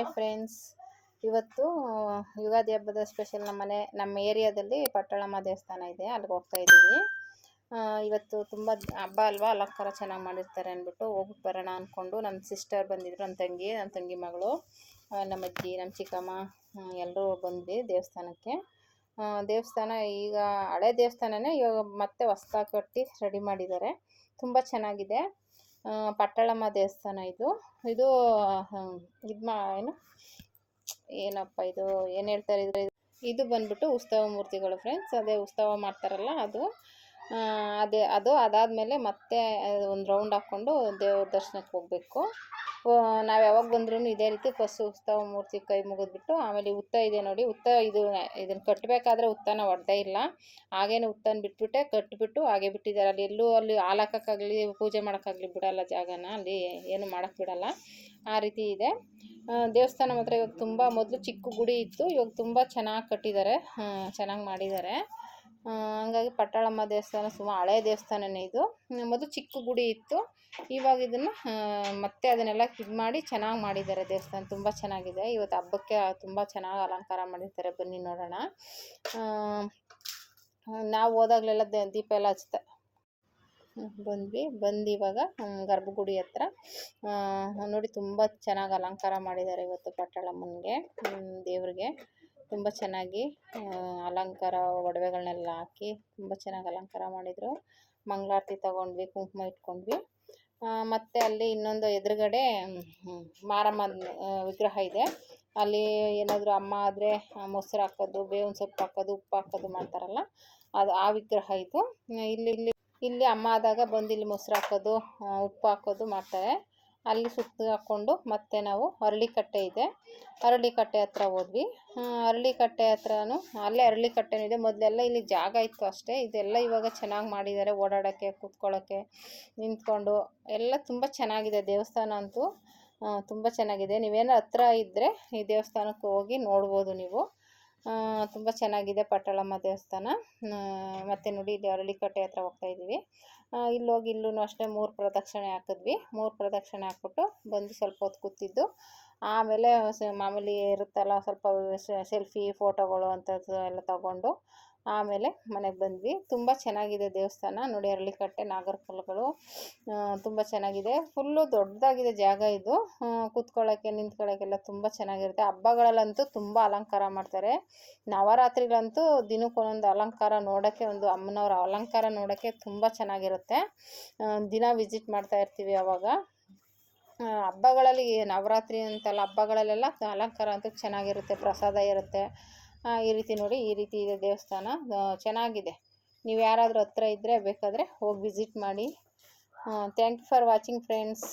Hi friends ಇವತ್ತು, ಯುಗಾದಿ ಹಬ್ಬದ special ನಮ್ಮ ಮನೆ, ನಮ್ಮ ಏರಿಯಾದಲ್ಲಿ ಪಟ್ಟಳಮ್ಮ ದೇವಸ್ಥಾನ ಇದೆ. ಅಲ್ಲಿಗೆ ಹೋಗ್ತಾ ಇದ್ದೀವಿ. ಇವತ್ತು ತುಂಬ ಹಬ್ಬ ಅಲ್ವಾ? ಅಲಂಕಾರ ಚೆನ್ನಾಗಿ ಮಾಡಿರ್ತಾರೆ ಅಂದ್ಬಿಟ್ಟು ಹೋಗ್ಬಿಟ್ಟು ಬರೋಣ ಅಂದ್ಕೊಂಡು ನಮ್ಮ ಸಿಸ್ಟರ್ ಬಂದಿದ್ರು ನನ್ನ ತಂಗಿ ನನ್ನ ತಂಗಿ ಮಗಳು ನಮ್ಮ ಅಜ್ಜಿ, ನಮ್ಮ ಚಿಕ್ಕಮ್ಮ ಎಲ್ಲರೂ ಬಂದ್ವಿ ದೇವಸ್ಥಾನಕ್ಕೆ. ದೇವಸ್ಥಾನ ಈಗ ಹಳೆ ದೇವಸ್ಥಾನನೇ ಇವಾಗ ಮತ್ತೆ ಹೊಸ್ದಾಗಿ ಕಟ್ಟಿ ರೆಡಿ ಮಾಡಿದ್ದಾರೆ. ತುಂಬ ಚೆನ್ನಾಗಿದೆ. ಪಟ್ಟಳಮ್ಮ ದೇವಸ್ಥಾನ ಇದು. ಇದು ಇದು ಏನು? ಏನಪ್ಪ ಇದು, ಏನು ಹೇಳ್ತಾರೆ ಇದ್ರೆ ಇದು ಬಂದ್ಬಿಟ್ಟು ಉತ್ಸವ ಮೂರ್ತಿಗಳು ಫ್ರೆಂಡ್ಸ್ ಅದೇ ಉತ್ಸವ ಮಾಡ್ತಾರಲ್ಲ ಅದು. ಅದೇ, ಅದು ಅದಾದಮೇಲೆ ಮತ್ತೆ ಒಂದು ರೌಂಡ್ ಹಾಕ್ಕೊಂಡು ದೇವ್ರ ದರ್ಶನಕ್ಕೆ ಹೋಗಬೇಕು. ನಾವು ಯಾವಾಗ ಬಂದ್ರೂ ಇದೇ ರೀತಿ ಫಸ್ಟ್ ಉತ್ಸವ ಮೂರ್ತಿ ಕೈ ಮುಗಿದ್ಬಿಟ್ಟು ಆಮೇಲೆ ಉತ್ತ ಇದೆ ನೋಡಿ, ಉತ್ತ ಇದು ಇದನ್ನು ಕಟ್ಟಬೇಕಾದ್ರೆ ಉತ್ತನ ಒಡ್ದೇ ಇಲ್ಲ. ಹಾಗೇನೆ ಉತ್ತನ ಬಿಟ್ಬಿಟ್ಟೆ ಕಟ್ಟಿಬಿಟ್ಟು ಹಾಗೆ ಬಿಟ್ಟಿದ್ದಾರೆ ಅಲ್ಲಿ ಎಲ್ಲೂ ಅಲ್ಲಿ ಹಾಲು ಹಾಕೋಕ್ಕಾಗಲಿ ಪೂಜೆ ಮಾಡೋಕ್ಕಾಗಲಿ ಬಿಡಲ್ಲ ಜಾಗನ, ಅಲ್ಲಿ ಏನು ಮಾಡೋಕ್ಕೆ ಬಿಡಲ್ಲ. ಆ ರೀತಿ ಇದೆ. ದೇವಸ್ಥಾನ ಮಾತ್ರ ಇವಾಗ ತುಂಬ ಮೊದಲು ಚಿಕ್ಕ ಗುಡಿ ಇತ್ತು, ಇವಾಗ ತುಂಬ ಚೆನ್ನಾಗಿ ಕಟ್ಟಿದ್ದಾರೆ ಚೆನ್ನಾಗಿ ಮಾಡಿದ್ದಾರೆ ಹಂಗಾಗಿ ಪಟ್ಟಾಳಮ್ಮ ದೇವಸ್ಥಾನ ಸುಮಾರು ಹಳೆ ದೇವಸ್ಥಾನನೇ ಇದು. ಮೊದಲು ಚಿಕ್ಕ ಗುಡಿ ಇತ್ತು. ಇವಾಗ ಇದನ್ನು ಮತ್ತೆ ಅದನ್ನೆಲ್ಲ ಇದು ಮಾಡಿ ಚೆನ್ನಾಗಿ ಮಾಡಿದ್ದಾರೆ ದೇವಸ್ಥಾನ. ತುಂಬ ಚೆನ್ನಾಗಿದೆ. ಇವತ್ತು ಹಬ್ಬಕ್ಕೆ ತುಂಬ ಚೆನ್ನಾಗಿ ಅಲಂಕಾರ ಮಾಡಿರ್ತಾರೆ. ಬನ್ನಿ ನೋಡೋಣ. ನಾವು ಹೋದಾಗಲೆಲ್ಲ ದೀಪ ಎಲ್ಲ ಹಚ್ತ ಬಂದ್ವಿ. ಬಂದು ಇವಾಗ ಗರ್ಭಗುಡಿ ಹತ್ರ. ನೋಡಿ ತುಂಬ ಚೆನ್ನಾಗಿ ಅಲಂಕಾರ ಮಾಡಿದ್ದಾರೆ ಇವತ್ತು ಪಟ್ಟಾಳಮ್ಮನಿಗೆ ದೇವ್ರಿಗೆ. ತುಂಬ ಚೆನ್ನಾಗಿ ಅಲಂಕಾರ ಒಡವೆಗಳನ್ನೆಲ್ಲ ಹಾಕಿ ತುಂಬ ಚೆನ್ನಾಗಿ ಅಲಂಕಾರ ಮಾಡಿದರು. ಮಂಗಳಾರತಿ ತಗೊಂಡ್ವಿ, ಕುಂಕುಮ ಇಟ್ಕೊಂಡ್ವಿ. ಮತ್ತು ಅಲ್ಲಿ ಇನ್ನೊಂದು ಎದುರುಗಡೆ ಮಾರಮ್ಮ ವಿಗ್ರಹ ಇದೆ. ಅಲ್ಲಿ ಏನಾದರೂ ಅಮ್ಮ ಆದರೆ ಮೊಸರು ಹಾಕೋದು, ಬೇವಿನ ಸೊಪ್ಪು ಹಾಕೋದು, ಉಪ್ಪು ಹಾಕೋದು ಮಾಡ್ತಾರಲ್ಲ, ಅದು ಆ ವಿಗ್ರಹ ಇದು. ಇಲ್ಲಿ ಇಲ್ಲಿ ಇಲ್ಲಿ ಅಮ್ಮ ಆದಾಗ ಬಂದು ಇಲ್ಲಿ ಮೊಸರು ಹಾಕೋದು ಉಪ್ಪು ಹಾಕೋದು ಮಾಡ್ತಾರೆ. ಅಲ್ಲಿ ಸುತ್ತ ಹಾಕ್ಕೊಂಡು ಮತ್ತೆ ನಾವು ಅರಳಿಕಟ್ಟೆ ಇದೆ. ಅರಳಿಕಟ್ಟೆ ಹತ್ರ ಹೋದ್ವಿ. ಅರಳಿಕಟ್ಟೆ ಹತ್ರನೂ, ಅಲ್ಲೇ ಅರಳಿಕಟ್ಟೆನೂ ಇದೆ. ಮೊದಲೆಲ್ಲ ಇಲ್ಲಿ ಜಾಗ ಇತ್ತು ಅಷ್ಟೇ. ಇದೆಲ್ಲ ಇವಾಗ ಚೆನ್ನಾಗಿ ಮಾಡಿದ್ದಾರೆ. ಓಡಾಡೋಕ್ಕೆ, ಕೂತ್ಕೊಳ್ಳೋಕ್ಕೆ, ನಿಂತ್ಕೊಂಡು ಎಲ್ಲ ತುಂಬ ಚೆನ್ನಾಗಿದೆ. ದೇವಸ್ಥಾನ ಅಂತೂ ತುಂಬ ಚೆನ್ನಾಗಿದೆ. ನೀವೇನೋ ಹತ್ರ ಇದ್ದರೆ ಈ ದೇವಸ್ಥಾನಕ್ಕೆ ಹೋಗಿ ನೋಡ್ಬೋದು ನೀವು. ತುಂಬ ಚೆನ್ನಾಗಿದೆ ಪಟ್ಟಳಮ್ಮ ದೇವಸ್ಥಾನ. ಮತ್ತು ಮತ್ತೆ ನೋಡಿ ಇಲ್ಲಿ ಅರಳಿಕಟ್ಟೆ ಹತ್ರ ಹೋಗ್ತಾ ಇದ್ದೀವಿ. ಇಲ್ಲಿ ಹೋಗಿ ಇಲ್ಲೂ ಅಷ್ಟೇ ಮೂರು ಪ್ರದಕ್ಷಿಣೆ ಹಾಕಿದ್ವಿ. ಮೂರು ಪ್ರದಕ್ಷಿಣೆ ಹಾಕ್ಬಿಟ್ಟು ಬಂದು ಸ್ವಲ್ಪ ಹೊತ್ತು ಕೂತಿದ್ದು. ಆಮೇಲೆ ಮಾಮೂಲಿ ಇರುತ್ತಲ್ಲ ಸ್ವಲ್ಪ ಸೆಲ್ಫಿ, ಫೋಟೋಗಳು ಅಂಥದ್ದು ಎಲ್ಲ ತಗೊಂಡು ಆಮೇಲೆ ಮನೆಗೆ ಬಂದ್ವಿ. ತುಂಬ ಚೆನ್ನಾಗಿದೆ ದೇವಸ್ಥಾನ. ನೋಡಿ ಅರಳಿಕಟ್ಟೆ ನಾಗರಕಲ್ಲುಗಳು ತುಂಬ ಚೆನ್ನಾಗಿದೆ. ಫುಲ್ಲು ದೊಡ್ಡದಾಗಿದೆ ಜಾಗ ಇದು. ಕುತ್ಕೊಳ್ಳೋಕ್ಕೆ ನಿಂತ್ಕೊಳ್ಳೋಕ್ಕೆಲ್ಲ ತುಂಬ ಚೆನ್ನಾಗಿರುತ್ತೆ. ಹಬ್ಬಗಳಲ್ಲಂತೂ ತುಂಬ ಅಲಂಕಾರ ಮಾಡ್ತಾರೆ. ನವರಾತ್ರಿಗಳಂತೂ ದಿನಕ್ಕೊಂದೊಂದು ಅಲಂಕಾರ ನೋಡೋಕ್ಕೆ, ಒಂದು ಅಮ್ಮನವರ ಅಲಂಕಾರ ನೋಡೋಕ್ಕೆ ತುಂಬ ಚೆನ್ನಾಗಿರುತ್ತೆ. ದಿನ ವಿಸಿಟ್ ಮಾಡ್ತಾ ಇರ್ತೀವಿ ಅವಾಗ. ಹಬ್ಬಗಳಲ್ಲಿ, ನವರಾತ್ರಿ ಅಂತಲ್ಲ ಹಬ್ಬಗಳಲ್ಲೆಲ್ಲ ಅಲಂಕಾರ ಅಂತೂ ಚೆನ್ನಾಗಿರುತ್ತೆ. ಪ್ರಸಾದ ಇರುತ್ತೆ. ಈ ರೀತಿ ನೋಡಿ, ಈ ರೀತಿ ಇದೆ ದೇವಸ್ಥಾನ. ಚೆನ್ನಾಗಿದೆ. ನೀವು ಯಾರಾದರೂ ಹತ್ರ ಇದ್ದರೆ ಬೇಕಾದರೆ ಹೋಗಿ ವಿಸಿಟ್ ಮಾಡಿ. Thank you for watching friends